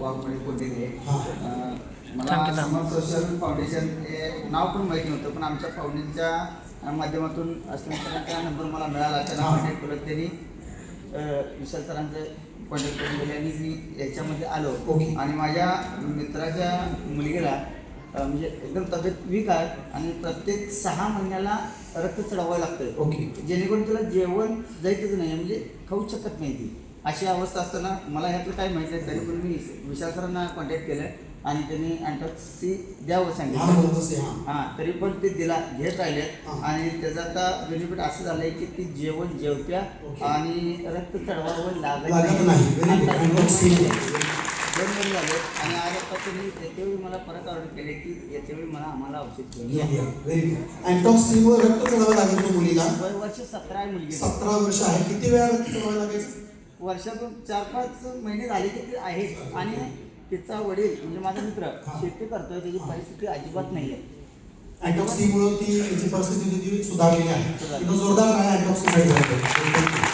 वाघमोडे हा. अं, मला समर social foundation हे नाव पण माहिती नव्हतं पण आमच्या फाउंडेशनच्या माध्यमातून सरांचा नंबर मला मिळाला. त्यांना. कॉन्टॅक्ट करत त्यांनी विशाल सरांचं कॉन्टॅक्ट करून दिले आणि मी याच्यामध्ये आलो. ओके. आणि माझ्या मित्राच्या मुलगीला म्हणजे एकदम तब्येत वीक आहे आणि प्रत्येक सहा महिन्याला रक्त चढवावं लागतं ओके. जेणेकरून तुला जेवण जायचंच नाही म्हणजे खाऊ शकत नाही ती. अशी अवस्था असताना मला ह्यातलं काय माहिती आहे तरी पण मी विशाल सरांना कॉन्टॅक्ट केलं आणि त्यांनी अँटॉक्सी द्यावं सांगितलं. हा तरी पण ते दिला घेत राहिले. हां. आणि त्याचं आता बेनिफिट असं झालंय की ती जेवण जेवत्या. आणि रक्त चढवावं लागत नाही. दोन महिने झाले आणि आज आता तुम्ही त्याच्यावेळी मला परत ऑर्डर केले की याच्यावेळी मला आम्हाला औषध गुड अँटॉक्सिनवर रक्त चढवावं लागेल तो मुलीला? वय वर्ष सतरा आहे मुलगी सतरा वर्ष आहे. किती वेळा रक्त चढवावं लागायचं? वर्षातून चार पाच महिने झाले की ते आहेत. आणि तिचा वडील म्हणजे माझा मित्र. शेती करतोय त्याची परिस्थिती अजिबात नाही आहे अँटॉक्सिनमुळे ती जी परिस्थिती सुधारलेली आहे. जोरदार काय झालं